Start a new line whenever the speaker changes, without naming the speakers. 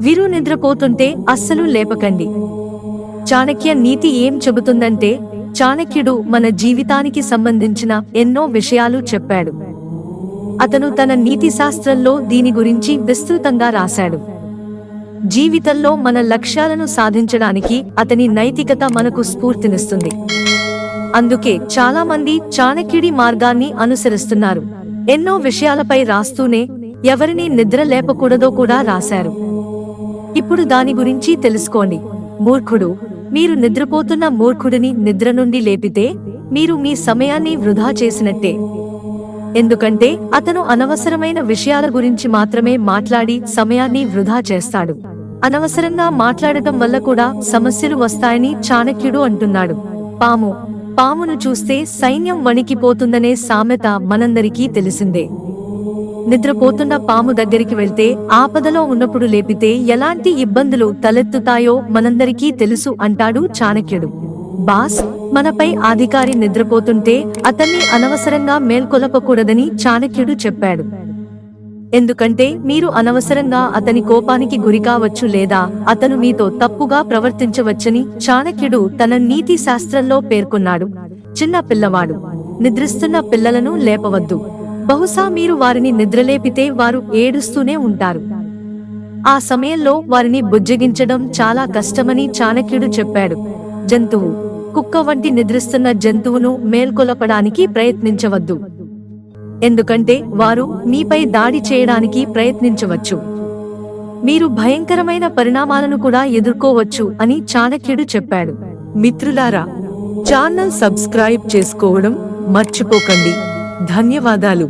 వీరు నిద్రపోతుంటే అస్సలు లేపకండి. చాణక్య నీతి ఏం చెబుతుందంటే చాణక్యుడు మన జీవితానికి సంబంధించిన ఎన్నో విషయాలు చెప్పాడు. అతను తన నీతి శాస్త్రంలో దీని గురించి విస్తృతంగా రాశాడు. జీవితంలో మన లక్ష్యాలను సాధించడానికి అతని నైతికత మనకు స్ఫూర్తినిస్తుంది. అందుకే చాలా మంది చాణక్యుడి మార్గాన్ని అనుసరిస్తున్నారు. ఎన్నో విషయాలపై రాస్తూనే ఎవరిని నిద్ర లేపకూడదో కూడా రాశారు. ఇప్పుడు దాని గురించి తెలుసుకోండి. మూర్ఖుడు మీరు నిద్రపోతున్న మూర్ఖుడిని నిద్ర నుండి లేపితే మీరు మీ సమయాన్ని వృధా చేసినట్టే. ఎందుకంటే అతను అనవసరమైన విషయాల గురించి మాత్రమే మాట్లాడి సమయాన్ని వృధా చేస్తాడు. అనవసరంగా మాట్లాడటం వల్ల కూడా సమస్యలు వస్తాయని చాణక్యుడు అంటున్నాడు. పాము పామును చూస్తే సైన్యం వణికిపోతుందనే సామెత మనందరికీ తెలిసిందే. నిద్రపోతున్న పాము దగ్గరికి వెళ్తే ఆపదలో ఉన్నప్పుడు లేపితే ఎలాంటి ఇబ్బందులు తలెత్తుతాయో మనందరికీ తెలుసు అంటాడు చాణక్యుడు. బాస్ మనపై అధికారి నిద్రపోతుంటే అతన్ని అనవసరంగా మేల్కొలపకూడదని చాణక్యుడు చెప్పాడు. ఎందుకంటే మీరు అనవసరంగా అతని కోపానికి గురికావచ్చు లేదా అతను మీతో తప్పుగా ప్రవర్తించవచ్చని చాణక్యుడు తన నీతి శాస్త్రంలో పేర్కొన్నాడు. చిన్న పిల్లవాడు. నిద్రిస్తున్న పిల్లలను లేపవద్దు. బహుశా మీరు వారిని నిద్రలేపితే వారు ఏడుస్తూనే ఉంటారు. ఆ సమయంలో వారిని బుజ్జగించడం చాలా కష్టమని చాణక్యుడు చెప్పాడు. జంతువు కుక్క వంటి నిద్రిస్తున్న జంతువును మేల్కొలపడానికి ప్రయత్నించవద్దు. ఎందుకంటే వారు మీపై దాడి చేయడానికి ప్రయత్నించవచ్చు. మీరు భయంకరమైన పరిణామాలను కూడా ఎదుర్కోవచ్చు అని చాణక్యుడు చెప్పాడు. మిత్రులారా ఛానల్ సబ్స్క్రైబ్ చేసుకోవడం మర్చిపోకండి. ధన్యవాదాలు